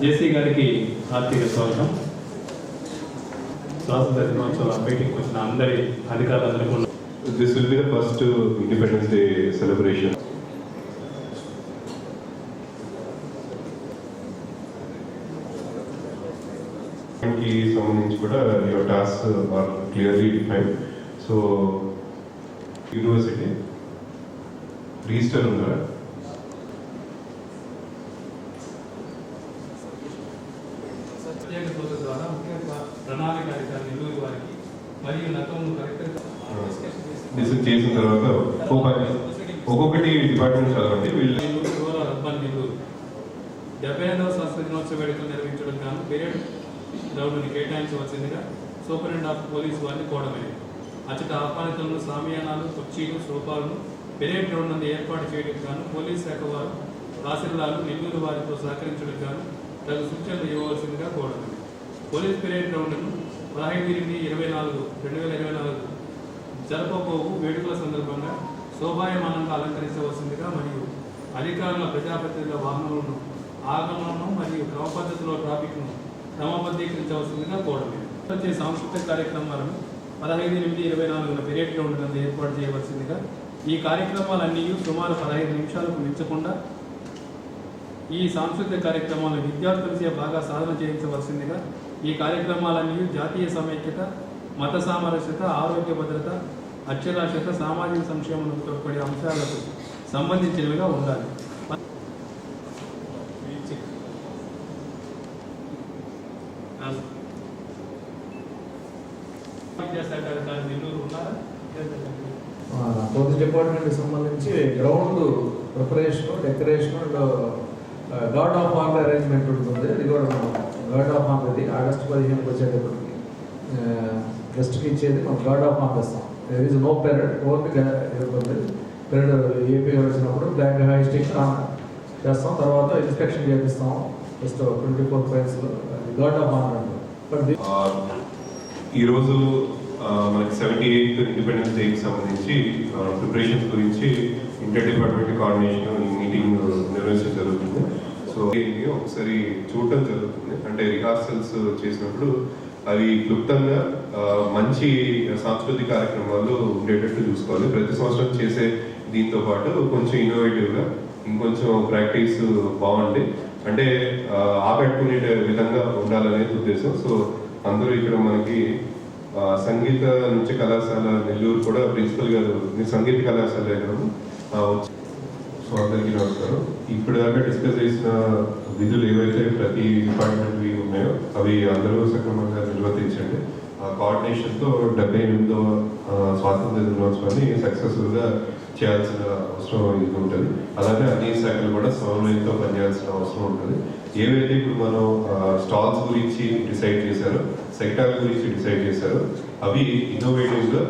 జేసీ గారికి ఆర్థిక స్వాగతం. స్వాతంత్ర దినోత్సవ మీటింగ్కి వచ్చిన అందరి అధికారులందరికీ ఉన్న This will be first independence day సెలబ్రేషన్కి సంబంధించి కూడా your task are clearly define so university register ఉన్నారా. నెల్లూరు వారికి మరియు చేసిన తర్వాత ఒక్కొక్క- ఒక్కొక్కటి డిపార్ట్మెంట్ చదవండి. వీళ్ళు అర్బన్ నెల్లూరు. డెబ్బై ఐదవ సంస్కృతి దినోత్సవ వేడుకలు నిర్వహించడం గాను పీరియడ్ గ్రౌండ్ని కేటాయించవలసిందిగా సూపరింటెండెంట్ ఆఫ్ పోలీస్ వారిని కోరమైనది అచ్చట ఆహ్వానితులను సామియానాలు కుర్చీలు సోఫాలను పెరేడ్ గ్రౌండ్ నందు ఏర్పాటు చేయడం గాను పోలీస్ శాఖ వారు తహసీల్దార్లు నెల్లూరు వారితో సహకరించడం గాను తగు సూచనలు ఇవ్వవలసిందిగా కోరమైనది పోలీస్ పెరేడ్ గ్రౌండ్ను పదహైదు ఎనిమిది ఇరవై నాలుగు రెండు వేల ఇరవై నాలుగు జరపబోవు వేడుకల సందర్భంగా శోభాయమానంగా అలంకరించవలసిందిగా మరియు అధికారుల ప్రజాప్రతినిధుల వాహనములను ఆగమనం మరియు క్రమ పద్ధతిలో ట్రాఫిక్ను క్రమబద్ధీకరించవలసిందిగా కోరమే. వచ్చే సాంస్కృతిక కార్యక్రమాలను పదహైదు ఎనిమిది ఇరవై నాలుగున పీరియడ్ గ్రౌండ్ ఏర్పాటు చేయవలసిందిగా ఈ కార్యక్రమాలన్నీ సుమారు పదహైదు నిమిషాలకు మించకుండా ఈ సాంస్కృతిక కార్యక్రమాలను విద్యార్థులచే బాగా సాధన చేయించవలసిందిగా ఈ కార్యక్రమాలన్నీ జాతీయ సమైక్యత మత సామరస్యత ఆరోగ్య భద్రత అక్షరాస్యత సామాజిక సంక్షేమంతో తోడ్పడే అంశాలకు సంబంధించినవిగా ఉండాలి. పోలీస్ డిపార్ట్మెంట్కి సంబంధించి ground preparation decoration and guard of honour arrangement ఉంటుంది. అది కూడా గాడ్ ఆఫ్ ఆర్డర్ అది ఆగస్టు పదిహేనుకి వచ్చేటప్పటికి గెస్ట్కి ఇచ్చేది మనం గాడ్ ఆఫ్ ఆర్డర్ ఇస్తాం there is no parade only parade AP వచ్చినప్పుడు బ్లాక్ హైస్టిక్ చేస్తాం. తర్వాత ఇన్స్పెక్షన్ చేపిస్తాం. జస్ట్ ట్వంటీ ఫోర్ ఫైల్స్లో గాడ్ ఆఫ్ ఆన్ బట్ ఈరోజు మనకి సెవెంటీ ఎయిత్ ఇండిపెండెన్స్ డేకి సంబంధించి ప్రిపరేషన్స్ గురించి ఇంటర్ డిపార్ట్మెంట్ కోఆర్డినేషన్ మీటింగ్ నిర్వహించడం సో ఇది ఒకసారి చూడటం జరుగుతుంది. అంటే రిహార్సల్స్ చేసినప్పుడు అవి క్లుప్తంగా మంచి సాంస్కృతిక కార్యక్రమాలు ఉండేటట్టు చూసుకోవాలి. ప్రతి సంవత్సరం చేసే దీంతో పాటు కొంచెం ఇన్నోవేటివ్గా ఇంకొంచెం ప్రాక్టీస్ బాగుండి అంటే ఆకట్టుకునే విధంగా ఉండాలనేది ఉద్దేశం. సో అందరూ ఇక్కడ మనకి సంగీత నృత్య కళాశాల నెల్లూరు కూడా ప్రిన్సిపల్ గారు సంగీత కళాశాల దగ్గర వచ్చి అందరికీ నమస్కారం ఇప్పుడు దాకా డిస్కస్ చేసిన విధులు ఏవైతే ప్రతి డిపార్ట్మెంట్వి ఉన్నాయో అవి అందరూ సక్రమంగా నిర్వర్తించండి. ఆ కోఆర్డినేషన్తో డెబ్బై ఎనిమిదవ స్వాతంత్ర దినోత్సవాన్ని సక్సెస్ఫుల్గా చేయాల్సిన అవసరం ఇది ఉంటుంది. అలాగే అన్ని శాఖలు కూడా సమన్వయంతో పనిచేయాల్సిన అవసరం ఉంటుంది. ఏవైతే ఇప్పుడు మనం స్టాల్స్ గురించి డిసైడ్ చేశారో సెక్టార్ గురించి డిసైడ్ చేశారో అవి ఇన్నోవేటివ్గా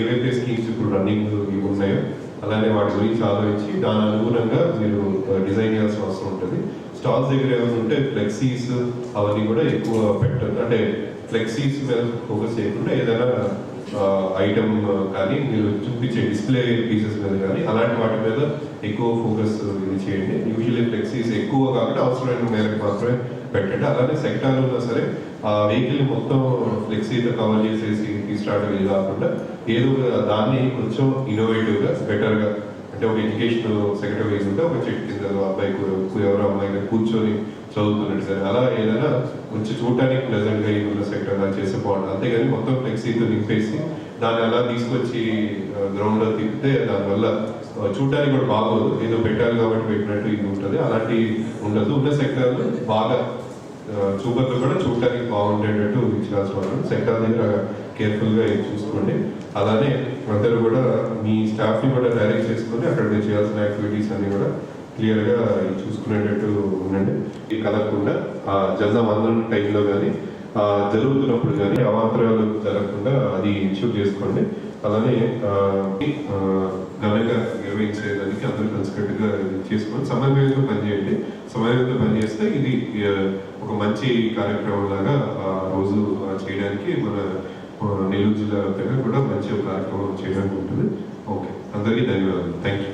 ఏవైతే స్కీమ్స్ ఇప్పుడు రన్నింగ్ ఉన్నాయో అలానే వాటి గురించి ఆలోచించి దాని అనుగుణంగా మీరు డిజైన్ చేయాల్సిన అవసరం ఉంటుంది. స్టాల్స్ దగ్గర ఏమైనా ఉంటే ఫ్లెక్సీస్ అవన్నీ కూడా ఎక్కువ పెట్టండి అంటే ఫ్లెక్సీస్ మీద ఫోకస్ చేయకుండా ఏదైనా ఐటమ్ కానీ మీరు చూపించే డిస్ప్లే పీసెస్ మీద కానీ అలాంటి వాటి మీద ఎక్కువ ఫోకస్ ఇది చేయండి. యూజువల్లీ ఫ్లెక్సీస్ ఎక్కువ కాబట్టి అవసరమైన మేరకు మాత్రమే పెట్టండి. అలానే సెక్టార్ ఉన్నా సరే ఆ వెహికల్ మొత్తం ఫ్లెక్సీతో కవర్ చేసేసి తీసుకురావడం ఇది కాకుండా ఏదో దాన్ని కొంచెం ఇన్నోవేటివ్గా బెటర్గా అంటే ఒక ఎడ్యుకేషన్ సెక్రటరీ ఉంటే ఒక చెట్టు కింద అబ్బాయి ఎవరో అమ్మాయి కూర్చొని చదువుతున్నట్టు సార్. అలా ఏదైనా కొంచెం చూడటానికి ప్లెజెంట్గా ఉన్న సెక్టర్ అలా చేస్తే బాగుంటుంది అంతేగాని మొత్తం ఫ్లెక్సీతో నింపేసి దాన్ని అలా తీసుకొచ్చి గ్రౌండ్లో తిప్పితే దానివల్ల చూడటానికి కూడా బాగోదు. ఏదో పెట్టాలి కాబట్టి పెట్టినట్టు ఇది ఉంటుంది. అలాంటి ఉండదు. ఉన్న సెక్టర్ బాగా ఆ, చూపర్లు కూడా చూడటానికి బాగుండేటట్టు ఇచ్చాల్సిన వాళ్ళు. సెక్టర్ దగ్గర కేర్ఫుల్గా చూసుకోండి. అలానే అందరూ కూడా మీ స్టాఫ్ని కూడా డైరెక్ట్ చేసుకొని అక్కడ చేయాల్సిన యాక్టివిటీస్ అన్ని కూడా క్లియర్గా చూసుకునేటట్టు ఉండండి. ఇది కలగకుండా ఆ జెండా వందనం టైంలో కానీ జరుగుతున్నప్పుడు కానీ అవాంతరాలు జరగకుండా అది ఇన్షూర్ చేసుకోండి. అలానే ఘనంగా నిర్వహించేదానికి అందరూ కలిసికట్టుగా ఇది చేసుకొని సమన్వయంతో పనిచేయండి. సమన్వయంతో పనిచేస్తే ఇది ఒక మంచి కార్యక్రమం లాగా ఆ రోజు చేయడానికి మన నెల్లూరు జిల్లా వ్యాప్తంగా కూడా మంచి కార్యక్రమం చేయడానికి ఉంటుంది. ఓకే. అందరికీ ధన్యవాదాలు. Thank you